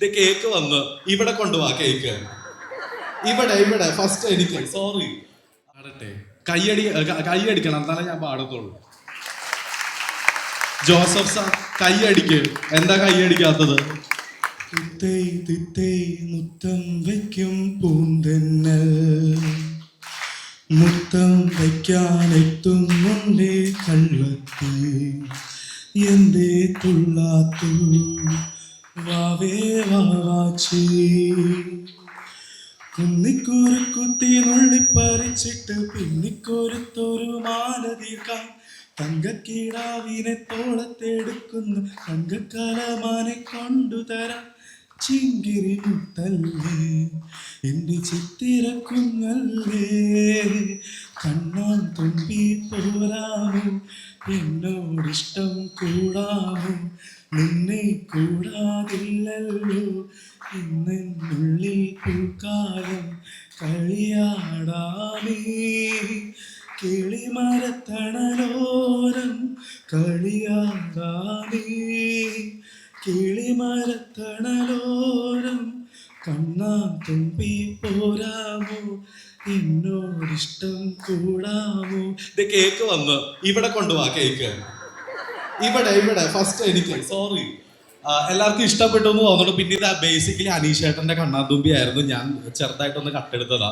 ഇത് കേക്ക് വന്ന് ഇവിടെ കൊണ്ടുപോവാ കേക്ക്. ഇവിടെ ഇവിടെ ഫസ്റ്റ് എനിക്ക്. സോറി പാടട്ടെ. കയ്യടി കൈയടിക്കണം എന്നാലേ ഞാൻ പാടത്തുള്ളൂ. Joseph sir കയ്യടിക്ക്. എന്താ കയ്യടിക്കാത്തത്? തിത്തൈ തിത്തൈ മുത്തം വയ്ക്കും പൂന്തെന്നൽ. മുത്തം വയ്ക്കാൻ എത്തുന്നുണ്ടേ കള്ളത്തി എന്തേ തുള്ളാത്തു? വാവേ വാവാച്ചി. കുന്നിക്കൂറുക്കുത്തി നുള്ളിപ്പറിച്ചിട്ട് പിന്നിക്കോരത്തൊരു മാലതീർക്കാം തങ്കക്കീടാവിനെ തോളത്തെടുക്കുന്നു. തങ്കക്കലമാനെ കൊണ്ടുതരാം ചിങ്കിരി മുത്തല്ലേ. എന്റെ ചിത്തിരക്കുന്നല്ലേ കണ്ണാൻ തുമ്പി പോരാമോ എന്നോടിഷ്ടം കൂടാമോ നിന്നെ കൂടാതില്ലല്ലോ. ഇന്നുള്ളിൽ പൂക്കാലം കളിയാടാമേ. കിളിമരത്തണലോരം കളിയാടാമേ. കിളിമരത്തണലോരം കണ്ണാ തുമ്പി പോരാമോ? എന്നോടിഷ്ടം കൂടാമോ? ഇത് കേക്ക് വന്ന് ഇവിടെ കൊണ്ടുപോവാ കേക്ക്. ഇവിടെ ഇവിടെ ഫസ്റ്റ് എനിക്ക്. സോറി എല്ലാവർക്കും ഇഷ്ടപ്പെട്ടു എന്ന് തോന്നുന്നു. പിന്നെ ഇത് ബേസിക്കലി അനീഷേട്ടന്റെ കണ്ണാതുമ്പി ആയിരുന്നു ഞാൻ ചെറുതായിട്ടൊന്ന് കട്ടെടുത്തതാ.